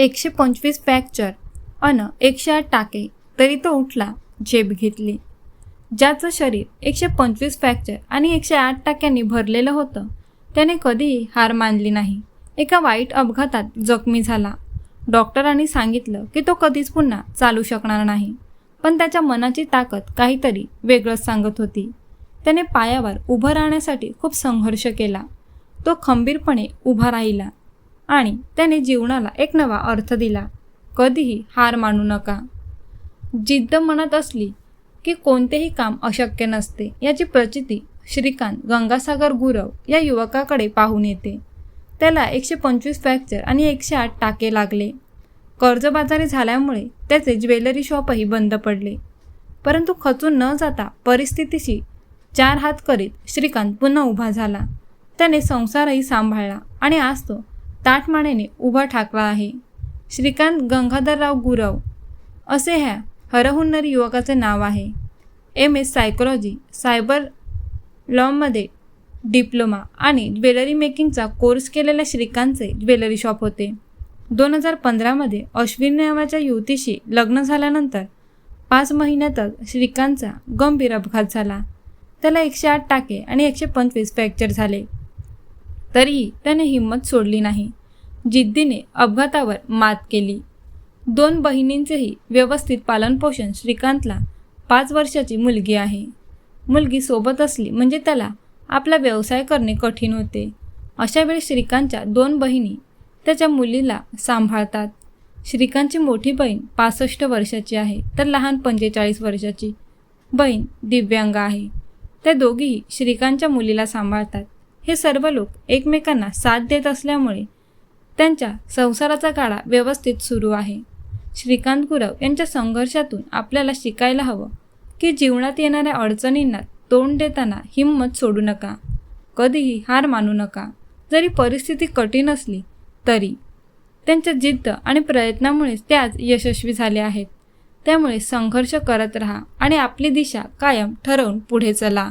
एकशे पंचवीस फ्रॅक्चर अन एकशे आठ टाके तरी तो उठला झेप घेतली. ज्याचं शरीर एकशे पंचवीस फ्रॅक्चर आणि एकशे आठ टाक्यांनी भरलेलं होतं त्याने कधीही हार मानली नाही. एका वाईट अपघातात जखमी झाला. डॉक्टरांनी सांगितलं की तो कधीच पुन्हा चालू शकणार नाही. पण त्याच्या मनाची ताकद काहीतरी वेगळंच सांगत होती. त्याने पायावर उभं राहण्यासाठी खूप संघर्ष केला. तो खंबीरपणे उभा राहिला. आणि त्याने जीवनाला एक नवा अर्थ दिला. कधीही हार मानू नका. जिद्द मनात असली की कोणतेही काम अशक्य नसते याची प्रचिती श्रीकांत गंगासागर गुरव या युवकाकडे पाहून येते. त्याला एकशे पंचवीस फ्रॅक्चर आणि एकशे आठ टाके लागले. कर्जबाजारी झाल्यामुळे त्याचे ज्वेलरी शॉपही बंद पडले. परंतु खचून न जाता परिस्थितीशी चार हात करीत श्रीकांत पुन्हा उभा झाला. त्याने संसारही सांभाळला आणि आज तो ताटमानेने उभा ठाकला आहे. श्रीकांत गंगाधरराव गुरव. असे ह्या हरहुन्नरी युवकाचे नाव आहे. एम एस सायकोलॉजी सायबर लॉमध्ये डिप्लोमा आणि ज्वेलरी मेकिंगचा कोर्स केलेल्या श्रीकांतचे ज्वेलरी शॉप होते. दोन हजार पंधरामध्ये अश्विन नावाच्या युवतीशी लग्न झाल्यानंतर पाच महिन्यातच श्रीकांतचा गंभीर अपघात झाला. त्याला एकशे आठ टाके आणि एकशे पंचवीस फ्रॅक्चर झाले. तरीही त्याने हिंमत सोडली नाही. जिद्दीने अपघातावर मात केली. दोन बहिणींचेही व्यवस्थित पालनपोषण श्रीकांतला पाच वर्षाची मुलगी आहे. मुलगी सोबत असली म्हणजे त्याला आपला व्यवसाय करणे कठीण होते. अशावेळी श्रीकांतच्या दोन बहिणी त्याच्या मुलीला सांभाळतात. श्रीकांतची मोठी बहीण पासष्ट वर्षाची आहे तर लहान पंचेचाळीस वर्षाची बहीण दिव्यांग आहे. त्या दोघीही श्रीकांतच्या मुलीला सांभाळतात. हे सर्व लोक एकमेकांना साथ देत असल्यामुळे त्यांच्या संसाराचा काळा व्यवस्थित सुरू आहे. श्रीकांत गुरव यांच्या संघर्षातून आपल्याला शिकायला हवं की जीवनात येणाऱ्या अडचणींना तोंड देताना हिंमत सोडू नका. कधीही हार मानू नका. जरी परिस्थिती कठीण असली तरी. त्यांच्या जिद्द आणि प्रयत्नामुळेच ते आज यशस्वी झाले आहेत. त्यामुळे संघर्ष करत राहा आणि आपली दिशा कायम ठरवून पुढे चला.